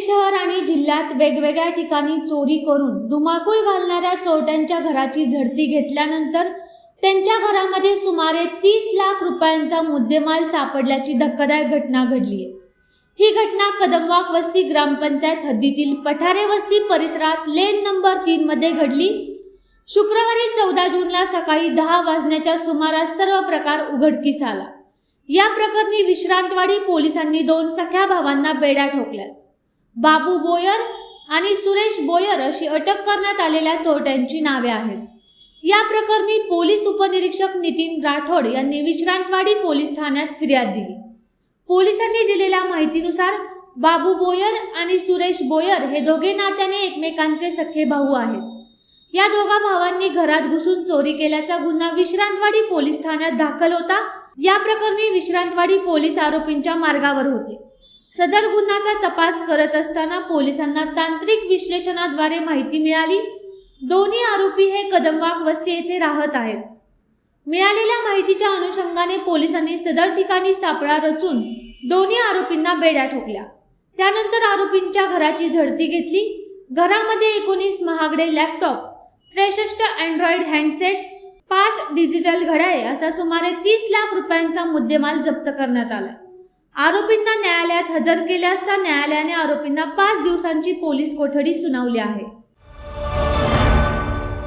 पुणे शहर आणि जिल्ह्यात वेगवेगळ्या ठिकाणी चोरी करून धुमाकूळ घालणाऱ्या चोरट्यांच्या घराची झडती घेतल्यानंतर त्यांच्या घरामध्ये सुमारे तीस लाख रुपयांचा मुद्देमाल सापडल्याची धक्कादायक घटना घडली आहे. ही घटना कदमवाक वस्ती ग्रामपंचायत हद्दीतील पठारे वस्ती परिसरात लेन नंबर तीन मध्ये घडली. शुक्रवारी चौदा जूनला सकाळी दहा वाजण्याच्या सुमारास सर्व प्रकार उघडकीस आला. या प्रकरणी विश्रांतवाडी पोलिसांनी दोन सख्या भावांना बेड्या ठोकल्या बाबू बोयर आणि सुरेश बोयर अशी अटक करण्यात आलेल्या चोरट्यांची नावे आहेत. या प्रकरणी पोलीस उपनिरीक्षक नितीन राठोड यांनी विश्रांतवाडी पोलीस ठाण्यात फिर्याद दिली. पोलिसांनी दिलेल्या माहितीनुसार बाबू बोयर आणि सुरेश बोयर हे दोघे नात्याने एकमेकांचे सख्खे भाऊ आहेत. या दोघा भावांनी घरात घुसून चोरी केल्याचा गुन्हा विश्रांतवाडी पोलीस ठाण्यात दाखल होता. या प्रकरणी विश्रांतवाडी पोलीस आरोपींच्या मार्गावर होते. सदर गुन्ह्याचा तपास करत असताना पोलिसांना तांत्रिक विश्लेषणाद्वारे माहिती मिळाली. दोन्ही आरोपी हे कदमबाग वस्ती येथे राहत आहेत. मिळालेल्या माहितीच्या अनुषंगाने पोलिसांनी सदर ठिकाणी सापळा रचून दोन्ही आरोपींना बेड्या ठोकल्या. त्यानंतर आरोपींच्या घराची झडती घेतली. घरामध्ये एकोणीस महागडे लॅपटॉप त्रेसष्ट अँड्रॉइड हँडसेट पाच डिजिटल घड्याळे असा सुमारे तीस लाख रुपयांचा मुद्देमाल जप्त करण्यात आला आरोपींना न्यायालयात हजर केले असता न्यायालयाने आरोपींना पाच दिवसांची पोलीस कोठडी सुनावली आहे.